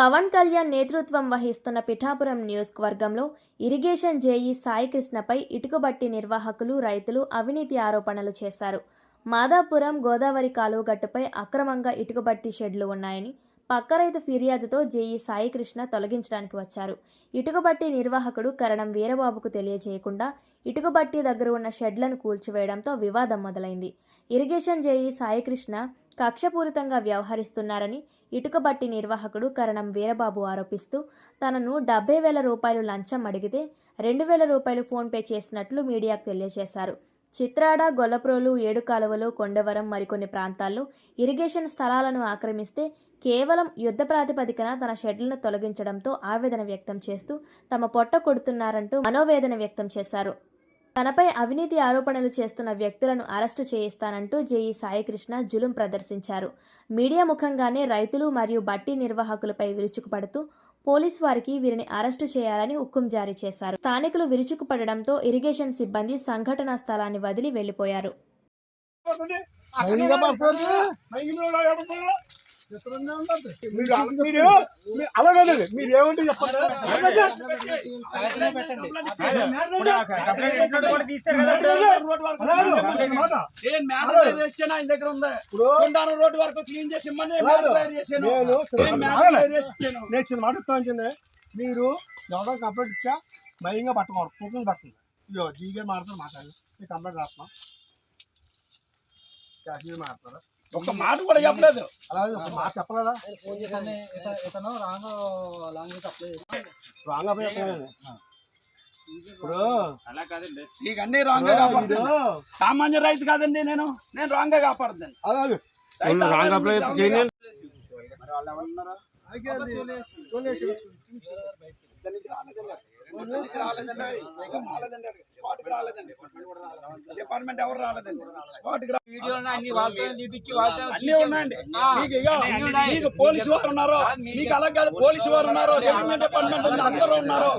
పవన్ కళ్యాణ్ నేతృత్వం వహిస్తున్న పిఠాపురం నియోజకవర్గంలో ఇరిగేషన్ జేఈ సాయికృష్ణపై ఇటుకబట్టి నిర్వాహకులు రైతులు అవినీతి ఆరోపణలు చేశారు. మాదాపురం గోదావరి కాలువగట్టుపై అక్రమంగా ఇటుకబట్టి షెడ్లు ఉన్నాయని పక్క రైతు ఫిర్యాదుతో జేఈ సాయికృష్ణ తొలగించడానికి వచ్చారు. ఇటుకబట్టి నిర్వాహకుడు కరణం వీరబాబుకు తెలియజేయకుండా ఇటుకబట్టి దగ్గర ఉన్న షెడ్లను కూల్చివేయడంతో వివాదం మొదలైంది. ఇరిగేషన్ జేఈ సాయికృష్ణ కక్షపూరితంగా వ్యవహరిస్తున్నారని ఇటుకబట్టి నిర్వాహకుడు కరణం వీరబాబు ఆరోపిస్తూ తనను డెబ్బై వేల రూపాయలు లంచం అడిగితే రెండు వేల రూపాయలు ఫోన్పే చేసినట్లు మీడియాకు తెలియజేశారు. చిత్రాడ గొల్లప్రోలు ఏడుకాలువలు కొండవరం మరికొన్ని ప్రాంతాల్లో ఇరిగేషన్ స్థలాలను ఆక్రమిస్తే కేవలం యుద్ధ ప్రాతిపదికన తన షెడ్లను తొలగించడంతో ఆవేదన వ్యక్తం చేస్తూ తమ పొట్ట కొడుతున్నారంటూ మనోవేదన వ్యక్తం చేశారు. తనపై అవినీతి ఆరోపణలు చేస్తున్న వ్యక్తులను అరెస్టు చేయిస్తానంటూ జేఈ సాయికృష్ణ జులుం ప్రదర్శించారు. మీడియా ముఖంగానే రైతులు మరియు బట్టి నిర్వాహకులపై విరుచుకుపడుతూ పోలీస్ వారికి వీరిని అరెస్టు చేయాలని హుక్కుం జారీ చేశారు. స్థానికులు విరుచుకుపడడంతో ఇరిగేషన్ సిబ్బంది సంఘటనా స్థలాన్ని వదిలి వెళ్ళిపోయారు మీరు మీరు మీరు అలాగేనండి మీరు ఏమంటే చెప్పండి. రోడ్డు వరకు క్లీన్ చేసి నేను చిన్న మాట మీరు ఎవరో కంప్లైంట్ ఇచ్చా భయంగా పట్టకూడదు కుక్కలు పట్టండి ఇదో జీగా మాట్లాడుతూ మాట్లాడి నేను కంప్లైంట్ రాస్తున్నాం శాసనీయ మాట్లాడతారా ఒక్క మాట కూడా చెప్పలేదు. అలాగే ఒక మాట చెప్పలేదా? ఇతను ఇత- ఇతను రాంగ్ లాంగ్వేజ్ అప్లై రాంగ్ అబ్బాయి చెప్పలేదండి ఇప్పుడు నీకు అన్ని రాంగ్గా ఇప్పుడు కాపాడుతుంది సామాన్య రైతు కాదండి నేను. నేను రాంగ్గా కాపాడుతాను అలాగే రాంగ్ అప్లై చేయండి రాలేదండి రాలేదండి డిపార్ట్మెంట్ ఎవరు రాలేదండి స్పాట్ అన్ని ఉన్నాయండి మీకు ఇక మీకు పోలీసు వారు ఉన్నారు మీకు అలా కాదు పోలీసు వారు ఉన్నారు రెవెన్యూ డిపార్ట్మెంట్ ఉంది అందరూ ఉన్నారు